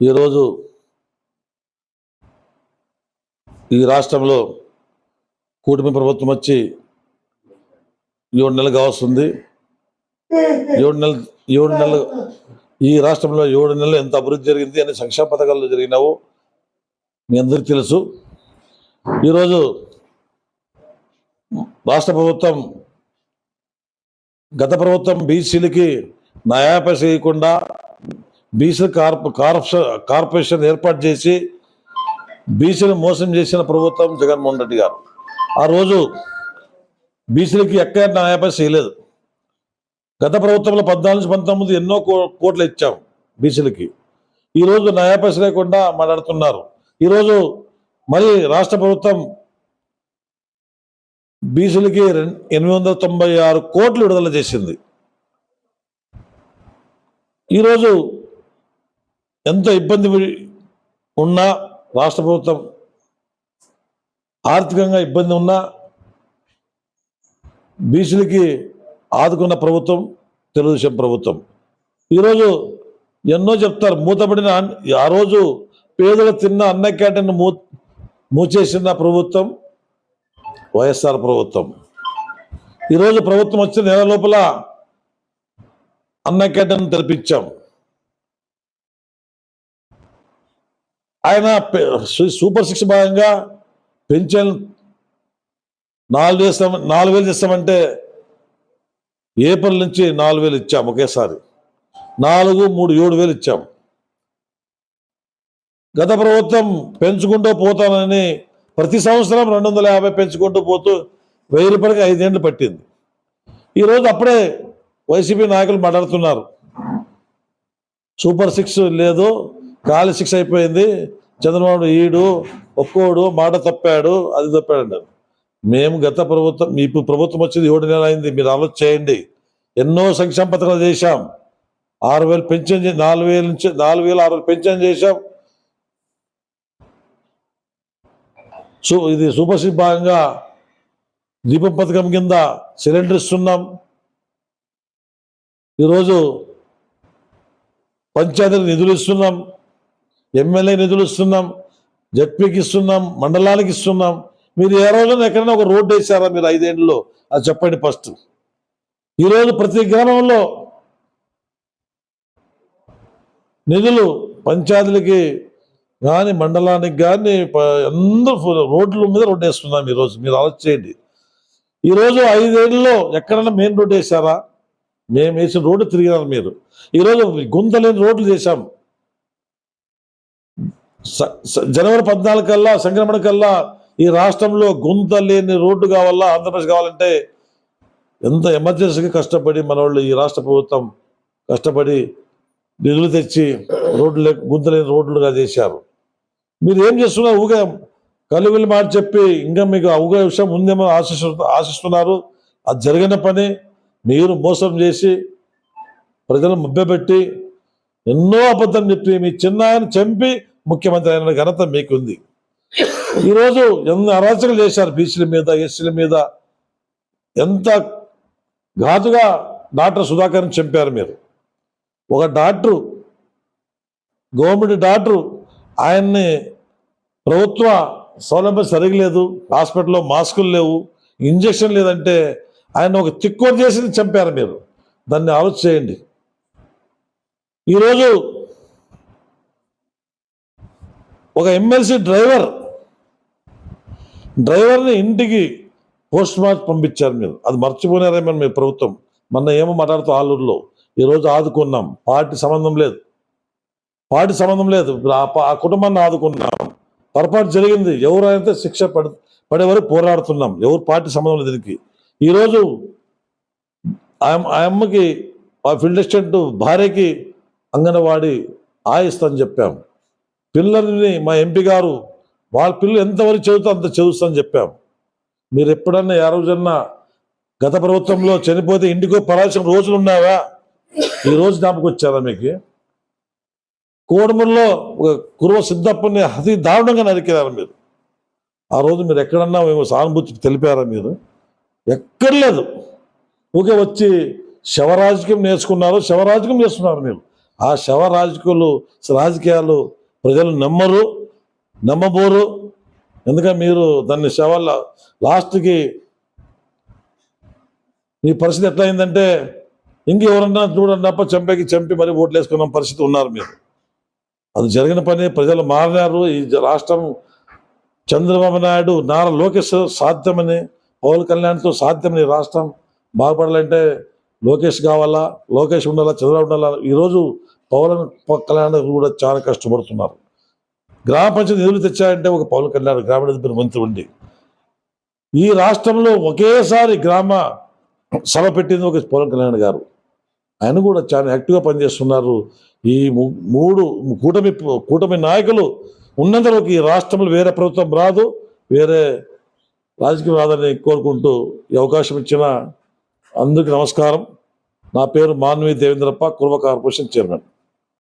ఈరోజు ఈ రాష్ట్రంలో కూటమి ప్రభుత్వం వచ్చి ఏడు నెలలు కావస్తుంది. ఏడు నెలలు ఏడు నెలలు ఈ రాష్ట్రంలో ఏడు నెలలు ఎంత అభివృద్ధి జరిగింది అనే సంక్షేమ పథకాలు జరిగినావు? మీ అందరికీ తెలుసు. ఈరోజు రాష్ట్ర ప్రభుత్వం గత ప్రభుత్వం బీసీలకి నయా చేయకుండా బీసీల కార్ప కార్పొరేషన్ కార్పొరేషన్ ఏర్పాటు చేసి బీసీలు మోసం చేసిన ప్రభుత్వం జగన్మోహన్ రెడ్డి గారు. ఆ రోజు బీసీలకి ఎక్కడ నయా చేయలేదు. గత ప్రభుత్వంలో పద్నాలుగు నుంచి పంతొమ్మిది ఎన్నో కో- కోట్లు ఇచ్చాం బీసీలకి. ఈరోజు నయా లేకుండా మాట్లాడుతున్నారు. ఈరోజు మరి రాష్ట్ర ప్రభుత్వం బీసీలకి ఎనిమిది వందల తొంభై ఆరు కోట్లు విడుదల చేసింది. ఈరోజు ఎంత ఇబ్బంది ఉన్నా రాష్ట్ర ప్రభుత్వం ఆర్థికంగా ఇబ్బంది ఉన్నా బీసీలకి ఆదుకున్న ప్రభుత్వం తెలుగుదేశం ప్రభుత్వం. ఈరోజు ఎన్నో చెప్తారు మూతపడిన ఆ రోజు పేదలు తిన్న అన్న క్యాంటీన్ మూ మూచేసిన ప్రభుత్వం వైఎస్ఆర్ ప్రభుత్వం. ఈరోజు ప్రభుత్వం వచ్చిన నెల లోపల అన్న క్యాంటీన్ తెరిపించాం. ఆయన పె- సూపర్ సిక్స్ భాగంగా పెన్షన్ నాలుగు చేస్తాం నాలుగు వేలు చేస్తామంటే ఏప్రిల్ నుంచి నాలుగు వేలు ఇచ్చాం ఒకేసారి. నాలుగు మూడు ఏడు వేలు ఇచ్చాం. గత ప్రభుత్వం పెంచుకుంటూ పోతానని ప్రతి సంవత్సరం రెండు వందల యాభై పెంచుకుంటూ పోతూ వెయ్యి రూపాయలకి ఐదేండ్లు పట్టింది. ఈరోజు అప్పుడే వైసీపీ నాయకులు మాట్లాడుతున్నారు. సూపర్ సిక్స్ లేదు కాలు సిక్స్ అయిపోయింది. చంద్రబాబు ఈడు ఒక్కోడు మాట తప్పాడు అది తప్పాడు మేము గత ప్రభుత్వం మీ ఇప్పుడు ప్రభుత్వం వచ్చింది ఏడు నెలలు అయింది మీరు ఆలోచన చేయండి. ఎన్నో సంక్షేమ పథకాలు చేశాం. ఆరు వేలు పెన్షన్ నాలుగు వేల నుంచి నాలుగు వేలు ఆరు వేలు పెన్షన్ చేశాం. సో ఇది సూపర్ భాగంగా దీపం పథకం కింద సిలిండర్ ఇస్తున్నాం. ఈరోజు పంచాయతీలకు నిధులు ఇస్తున్నాం. ఎమ్మెల్యే నిధులు ఇస్తున్నాం జడ్పీకి ఇస్తున్నాం మండలానికి ఇస్తున్నాం. మీరు ఏ రోజున ఎక్కడైనా ఒక రోడ్డు వేసారా మీరు ఐదేళ్ళలో అది చెప్పండి ఫస్ట్. ఈరోజు ప్రతి గ్రామంలో నిధులు పంచాయతీలకి కానీ మండలానికి కానీ అందరూ రోడ్ల మీద రోడ్డు వేస్తున్నాం ఈరోజు మీరు ఆలోచన చేయండి. ఈరోజు ఐదేళ్ళలో ఎక్కడైనా మెయిన్ రోడ్డు వేసారా? మేము వేసిన రోడ్డు తిరిగినారు మీరు. ఈరోజు గుంతలేని రోడ్లు చేశాం. జనవరి పద్నాలుగు కల్లా సంక్రమణ కల్లా ఈ రాష్ట్రంలో గుంత లేని రోడ్డు కావాలా ఆంధ్రప్రదేశ్ కావాలంటే ఎంత ఎమర్జెన్సీగా కష్టపడి మన వాళ్ళు ఈ రాష్ట్ర ప్రభుత్వం కష్టపడి నిధులు తెచ్చి రోడ్లు గుంత లేని రోడ్లుగా చేశారు. మీరు ఏం చేస్తున్నారు? ఊగా కలుగులు మాట చెప్పి ఇంకా మీకు అవుగా విషయం ఉందేమో ఆశిస్తు ఆశిస్తున్నారు. అది జరిగిన పని. మీరు మోసం చేసి ప్రజలను మభ్యపెట్టి ఎన్నో అబద్ధం చెప్పి మీ చిన్న ఆయన చంపి ముఖ్యమంత్రి అయిన ఘనత మీకుంది. ఈరోజు ఎన్ని అరాచకలు చేశారు బీసీల మీద ఎస్సీల మీద. ఎంత ఘాతుగా డాక్టర్ సుధాకర్ని చంపారు మీరు. ఒక డాక్టరు గవర్నమెంట్ డాక్టరు ఆయన్ని ప్రభుత్వ సౌలభ్యం సరిగలేదు హాస్పిటల్లో మాస్కులు లేవు ఇంజక్షన్ లేదంటే ఆయన ఒక తిక్కు చేసి చంపారు మీరు. దాన్ని ఆలోచన చేయండి ఈరోజు ఒక ఎమ్మెల్సీ డ్రైవర్ డ్రైవర్ని ఇంటికి పోస్ట్ మార్క్ పంపించారు మీరు. అది మర్చిపోయినారేమో మీ ప్రభుత్వం. మొన్న ఏమో మాట్లాడుతూ ఆలూరులో ఈరోజు ఆదుకున్నాం. పార్టీ సంబంధం లేదు. పార్టీ సంబంధం లేదు. ఆ ప- ఆ కుటుంబాన్ని ఆదుకున్నాం. పొరపాటు జరిగింది. ఎవరైతే శిక్ష పడ పడే వరకు పోరాడుతున్నాం. ఎవరు పార్టీ సంబంధం లేదు దీనికి. ఈరోజు ఆ ఆ అమ్మకి ఆ ఫీల్డ్ అసిస్టెంట్ భార్యకి అంగన్వాడి అని చెప్పాం. పిల్లల్ని మా ఎంపీ గారు వాళ్ళ పిల్లలు ఎంతవరకు చదువుతా అంత చదువుతాని చెప్పాం. మీరు ఎప్పుడన్నా ఏ రోజన్నా గత ప్రభుత్వంలో చనిపోతే ఇంటికో పరాల్సిన రోజులు ఉన్నావా? ఈ రోజు జ్ఞాపకం వచ్చారా మీకు? కోడమూరులో ఒక కురువ సిద్ధప్పని అతి దారుణంగా నరికారు మీరు. ఆ రోజు మీరు ఎక్కడన్నా మేము సానుభూతి తెలిపారా మీరు? ఎక్కడ లేదు. ఊకే వచ్చి శవరాజకీయం నేర్చుకున్నారు శవరాజకీయం చేస్తున్నారు మీరు. ఆ శవ రాజకీయాలు రాజకీయాలు ప్రజలు నమ్మరు నమ్మబోరు. ఎందుకంటే మీరు దాన్ని శవాల లాస్ట్కి మీ పరిస్థితి ఎట్లా అయిందంటే ఇంకెవరన్నా చూడండి తప్ప చంపేకి చంపి మరి ఓట్లు వేసుకున్న పరిస్థితి ఉన్నారు మీరు. అది జరిగిన పని ప్రజలు మారినారు. ఈ రాష్ట్రం చంద్రబాబు నాయుడు నారా లోకేష్ సాధ్యమని పవన్ కళ్యాణ్తో సాధ్యమని ఈ రాష్ట్రం బాగుపడాలంటే లోకేష్ కావాలా లోకేష్ ఉండాలా చంద్రబాబు ఉండాలా? ఈరోజు పవన్ కళ్యాణ్ కూడా చాలా కష్టపడుతున్నారు. గ్రామ పంచాయతీ నిధులు తెచ్చారంటే ఒక పవన్ కళ్యాణ్ గ్రామీణాభివృద్ధి మంత్రి ఉండి ఈ రాష్ట్రంలో ఒకేసారి గ్రామ సభ పెట్టింది ఒక పవన్ కళ్యాణ్ గారు. ఆయన కూడా చాలా యాక్టివ్గా పనిచేస్తున్నారు. ఈ మూడు కూటమి కూటమి నాయకులు ఉన్నంత ఈ రాష్ట్రంలో వేరే ప్రభుత్వం రాదు వేరే రాజకీయం రాదని కోరుకుంటూ ఈ అవకాశం ఇచ్చిన అందరికీ నమస్కారం. నా పేరు మాన్వి దేవేంద్రప్ప కుర్వ కార్పొరేషన్ చైర్మన్.